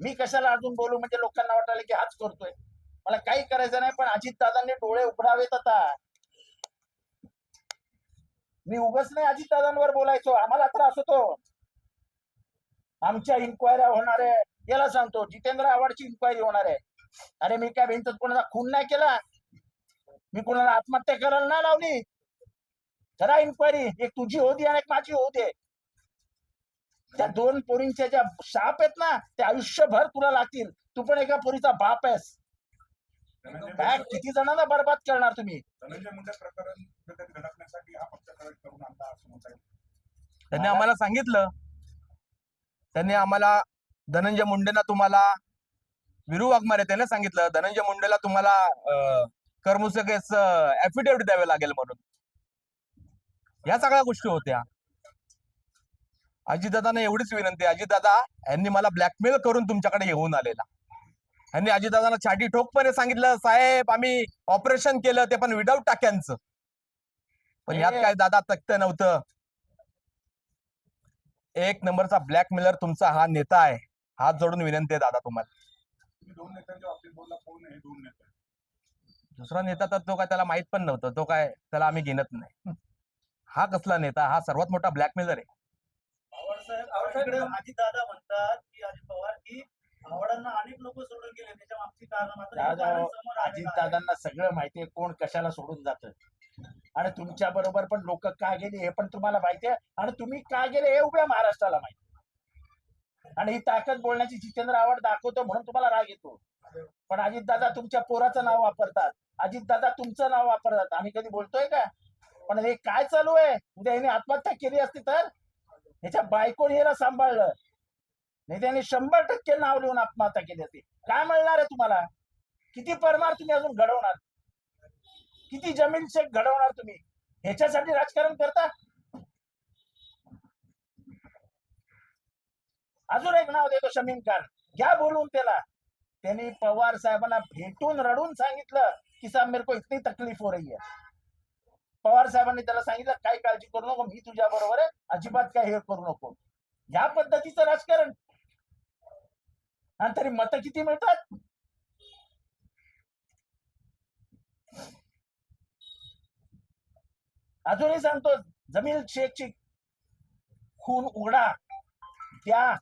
मी कशाला अजून बोलू? म्हणजे लोकांना वाटायला की हाच करतोय. मला काही करायचं नाही पण अजित दादांनी डोळे उघडावेत आता. मी उगच नाही अजित दादांवर बोलायचो. आम्हाला त्रास होतो. आमच्या इन्क्वायऱ्या होणार आहे. याला सांगतो जितेंद्र आव्हाडची इन्क्वायरी होणार आहे. अरे मी काय भिंतत कोणाचा खून नाही केला? मी कोणाला आत्महत्या करायला नाही लावली? खरा इन्क्वायरी एक तुझी होती आणि एक माझी होते त्या दोन पोरींच्या ज्या शाप आहेत ना ते आयुष्यभर तुला लागतील. तू पण एका पोरीचा बाप आहेस. काय मुंडे- किती जणांना बर्बाद करणार तुम्ही? हा त्यांनी आम्हाला सांगितलं. त्यांनी आम्हाला धनंजय मुंडेंना तुम्हाला विरू वाघमारे त्याने सांगितलं. धनंजय मुंडेला तुम्हाला करमुसकेस ऍफिडेव्हिट द्यावे लागेल म्हणून. या सगळ्या गोष्टी होत्या. अजितदादांना एवढीच विनंती आहे. अजितदादा यांनी मला ब्लॅकमेल करून तुमच्याकडे येऊन आलेला. यांनी अजितदादांना छाटी ठोकपणे सांगितलं साहेब आम्ही ऑपरेशन केलं ते पण विदाऊट टाक्यांचं. पण यात. काय दादा तक्त नव्हतं. एक नंबरचा ब्लॅकमेलर तुमचा हा नेता आहे. हात जोडून विनंती आहे दादा तुम्हाला. तुम्ही दोन नेत्यांच्या बाबतीत बोलला कोण आहे हे दोन नेते? दुसरा नेता तर तो काय त्याला माहीत पण नव्हतं. तो काय त्याला आम्ही गिनत नाही. हा कसला नेता? हा सर्वात मोठा ब्लॅकमेलर आहे. आवडसाहेब अजित दादा म्हणतात की अजित पवार की आवडांना अनेक लोक सोडून गेले. त्याच्या मागची कारण मात्र हे दादा, कारण समोर आलेलं अजित आहे. दादांना सगळं माहितीये कोण कशाला सोडून जात. आणि तुमच्या बरोबर पण लोक का गेले हे पण तुम्हाला माहितीये. आणि तुम्ही का गेले हे उभ्या महाराष्ट्राला माहिती आणि ही ताकद बोलण्याची जितेंद्र आवड दाखवतो म्हणून तुम्हाला राग येतो. पण अजित दादा तुमच्या पोराचं नाव वापरतात. अजित दादा तुमचं नाव वापरतात. आम्ही कधी बोलतोय का? पण हे काय चालू आहे? उद्या याने आत्महत्या केली असती तर? ह्याच्या बायकोने हिला सांभाळलं. नाही त्याने शंभर टक्के नाव लिहून आत्महत्या केली असते. काय मिळणार आहे तुम्हाला? किती परमार तुम्ही अजून घडवणार? किती जमीन शेक घडवणार तुम्ही? ह्याच्यासाठी राजकारण करता? अजून एक नाव देतो शमीम खान. घ्या बोलून त्याला. त्यांनी पवार साहेबांना भेटून रडून सांगितलं की साहेब मेरे को इतनी तकलीफ हो रही है. पवार साहेबांनी त्याला सांगितलं काय काळजी करू नको मी तुझ्या बरोबर आहे अजिबात काय हे करू नको. या पद्धतीचं राजकारण. आणि तरी मत किती मिळतात? अजूनही सांगतो जमील शेखची खून उघडा. त्या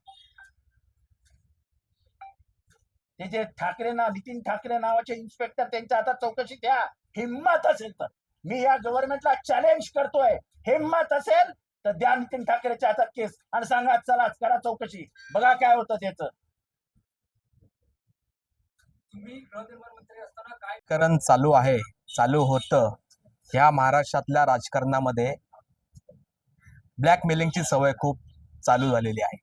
ते जे ठाकरे ना नितीन ठाकरे नावाचे इन्स्पेक्टर त्यांच्या हातात चौकशी द्या. हिंमत असेल तर. मी या गव्हर्नमेंटला चॅलेंज करतोय. हिंमत असेल तर द्या नितीन ठाकरेच्या हातात केस आणि सांगा चला करा चौकशी. बघा काय होतं त्याच. तुम्ही गृहनिर्माण मंत्री असताना काय राजकारण चालू आहे. चालू होतं. ह्या महाराष्ट्रातल्या राजकारणामध्ये ब्लॅकमेलिंगची सवय खूप चालू झालेली आहे.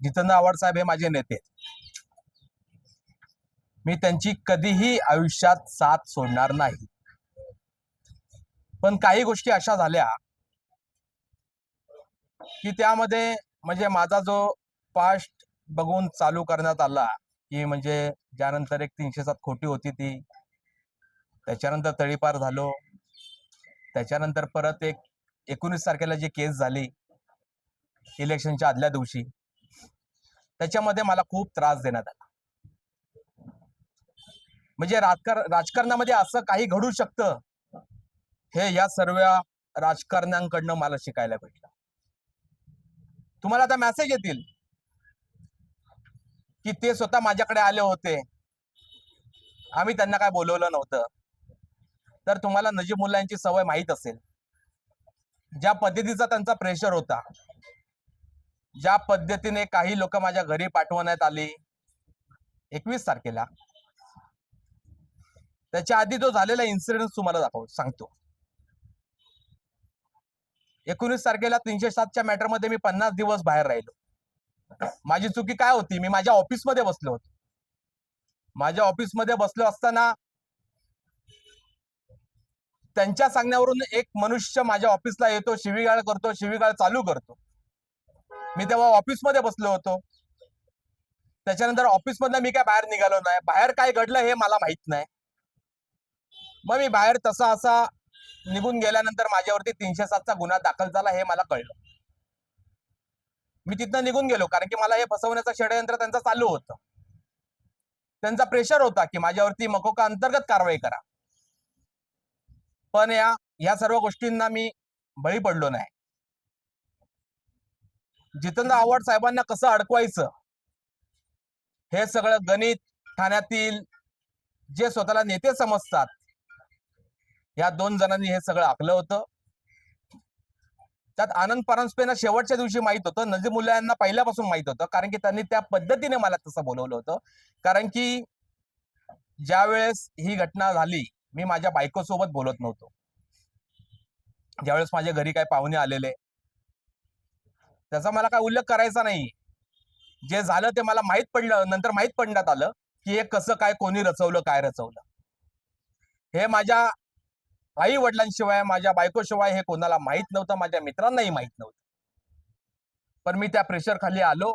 जितेंद्र आव्हाड साहेब हे माझे नेते आहेत. मी त्यांची कधीही आयुष्यात साथ सोडणार नाही. पण काही गोष्टी अशा झाल्या की त्यामध्ये म्हणजे माझा जो पास्ट बघून चालू करण्यात आला की म्हणजे ज्यानंतर एक तीनशे सात खोटी होती ती त्याच्यानंतर तळीपार झालो त्याच्यानंतर परत एक एकोणीस तारखेला जी केस झाली इलेक्शनच्या आदल्या दिवशी त्याच्यामध्ये मला खूप त्रास देण्यात आला. म्हणजे राजकार राजकारणामध्ये असं काही घडू शकतं? हे या सर्व राजकारण्यांकडनं मला शिकायला भेटलं. तुम्हाला आता मेसेज येतील. की ते स्वतः माझ्याकडे आले होते. आम्ही त्यांना काय बोलवलं नव्हतं. तर तुम्हाला नजीब मुलांची सवय माहीत असेल. ज्या पद्धतीचा त्यांचा प्रेशर होता. ज्या पद्धतीने काही लोक माझ्या घरी पाठवण्यात आली. एकवीस तारखेला. त्याच्या आधी जो झालेला इन्सिडेंट तुम्हाला दाखव सांगतो. एकोणीस तारखेला तीनशे सातच्या मॅटरमध्ये मी पन्नास दिवस बाहेर राहिलो. माझी चुकी काय होती? मी माझ्या ऑफिसमध्ये बसलो होतो. माझ्या ऑफिसमध्ये बसलो असताना त्यांच्या सांगण्यावरून एक मनुष्य माझ्या ऑफिसला येतो शिवीगाळ करतो शिवीगाळ चालू करतो. मी तेव्हा ऑफिसमध्ये बसलो होतो. त्याच्यानंतर ऑफिसमधनं मी काय बाहेर निघालो नाही. बाहेर काय घडलं हे मला माहीत नाही. मग मी बाहेर तसा असा निघून गेल्यानंतर माझ्यावरती तीनशे सातचा गुन्हा दाखल झाला हे मला कळलं. मी तिथनं निघून गेलो कारण की मला हे फसवण्याचं षडयंत्र त्यांचं चालू होतं. त्यांचा प्रेशर होता की माझ्यावरती मकोका अंतर्गत कारवाई करा. पण या या सर्व गोष्टींना मी बळी पडलो नाही. जितेंद्र आव्हाड साहेबांना कसं अडकवायचं? हे सगळं गणित ठाण्यातील जे स्वतःला नेते समजतात या दोन जणांनी हे सगळं आखलं होतं. त्यात आनंद परांजपेना शेवटच्या दिवशी माहीत होतं. नजीमुल्ला यांना पहिल्यापासून माहीत होतं. कारण की त्यांनी त्या पद्धतीने मला तसं बोलवलं होतं. कारण की ज्या वेळेस ही घटना झाली मी माझ्या बायको सोबत बोलत नव्हतो. ज्यावेळेस माझ्या घरी काय पाहुणे आलेले. त्याचा मला काय उल्लेख करायचा नाही. जे झालं ते मला माहीत पडलं नंतर माहीत पडण्यात आलं की हे कसं काय कोणी रचवलं काय रचवलं. हे माझ्या आई वडिलांशिवाय माझ्या बायकोशिवाय हे कोणाला माहीत नव्हतं माझ्या मित्रांनाही माहीत नव्हतं. पण मी त्या प्रेशर खाली आलो.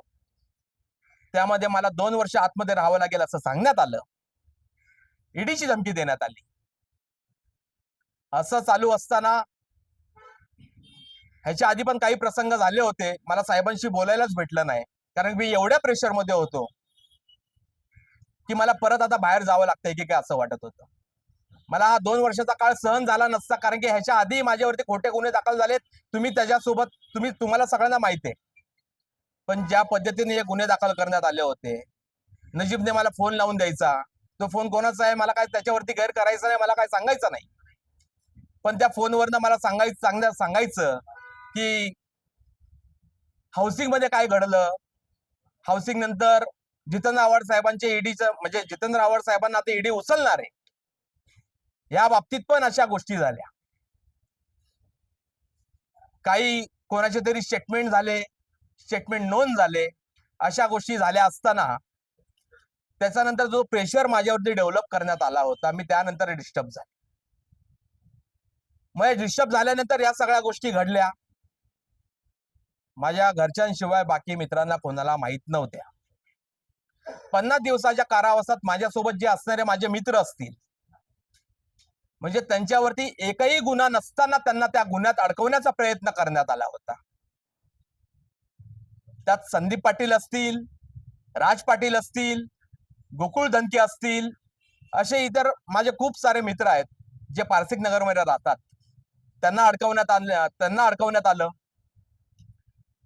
त्यामध्ये मला दोन वर्ष आतमध्ये राहावं लागेल असं सांगण्यात आलं. ईडीची धमकी देण्यात आली. असं चालू असताना ह्याच्या आधी पण काही प्रसंग झाले होते. मला साहेबांशी बोलायलाच भेटलं नाही. कारण मी एवढ्या प्रेशरमध्ये होतो की मला परत आता बाहेर जावं लागतंय की काय असं वाटत होतं. मला हा दोन वर्षाचा काळ सहन झाला नसता कारण की ह्याच्या आधी माझ्यावरती खोटे गुन्हे दाखल झालेत. तुम्ही त्याच्यासोबत तुम्ही तुम्हाला सगळ्यांना माहिती आहे. पण ज्या पद्धतीने हे गुन्हे दाखल करण्यात आले होते नजीबने मला फोन लावून द्यायचा. तो फोन कोणाचा आहे? मला काय त्याच्यावरती गैर करायचा नाही मला काय सांगायचं नाही. पण त्या फोनवरनं मला सांगायचं सांगण्या सांगायचं की हाऊसिंगमध्ये काय घडलं? हाऊसिंग नंतर जितेंद्र आव्हाड साहेबांचे ईडीचं म्हणजे जितेंद्र आव्हाड साहेबांना आता ईडी उचलणार आहे. या बाबतीत पण अशा गोष्टी झाल्या. काही कोणाचे तरी स्टेटमेंट झाले स्टेटमेंट नोंद झाले अशा गोष्टी झाल्या असताना त्याच्यानंतर जो प्रेशर माझ्यावरती डेव्हलप करण्यात आला होता मी त्यानंतर डिस्टर्ब झाले. मग डिस्टर्ब झाल्यानंतर या सगळ्या गोष्टी घडल्या. माझ्या घरच्यांशिवाय बाकी मित्रांना कोणाला माहीत नव्हत्या. पन्नास दिवसाच्या कारावासात माझ्यासोबत जे असणारे माझे मित्र असतील म्हणजे त्यांच्यावरती एकही गुन्हा नसताना त्यांना त्या गुन्ह्यात अडकवण्याचा प्रयत्न करण्यात आला होता. त्यात संदीप पाटील असतील राज पाटील असतील गोकुळ धनके असतील असे इतर माझे खूप सारे मित्र आहेत जे पारसिक नगरमध्ये राहतात. त्यांना अडकवण्यात आलं त्यांना अडकवण्यात आलं.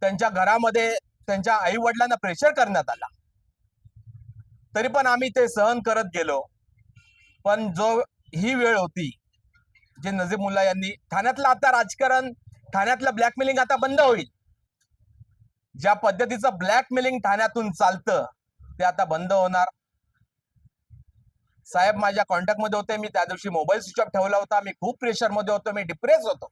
त्यांच्या घरामध्ये त्यांच्या आई वडिलांना प्रेशर करण्यात आला. तरी पण आम्ही ते सहन करत गेलो. पण जो ही वेळ होती. जे नजीब मुल्ला यांनी ठाण्यातलं आता राजकारण ठाण्यातलं ब्लॅकमेलिंग आता बंद होईल. ज्या पद्धतीचं ब्लॅकमेलिंग ठाण्यातून चालतं ते आता बंद होणार. साहेब माझ्या कॉन्टॅक्टमध्ये होते. मी त्या दिवशी मोबाईल स्विच ऑफ ठेवला होता. मी खूप प्रेशरमध्ये होतो. मी डिप्रेस होतो.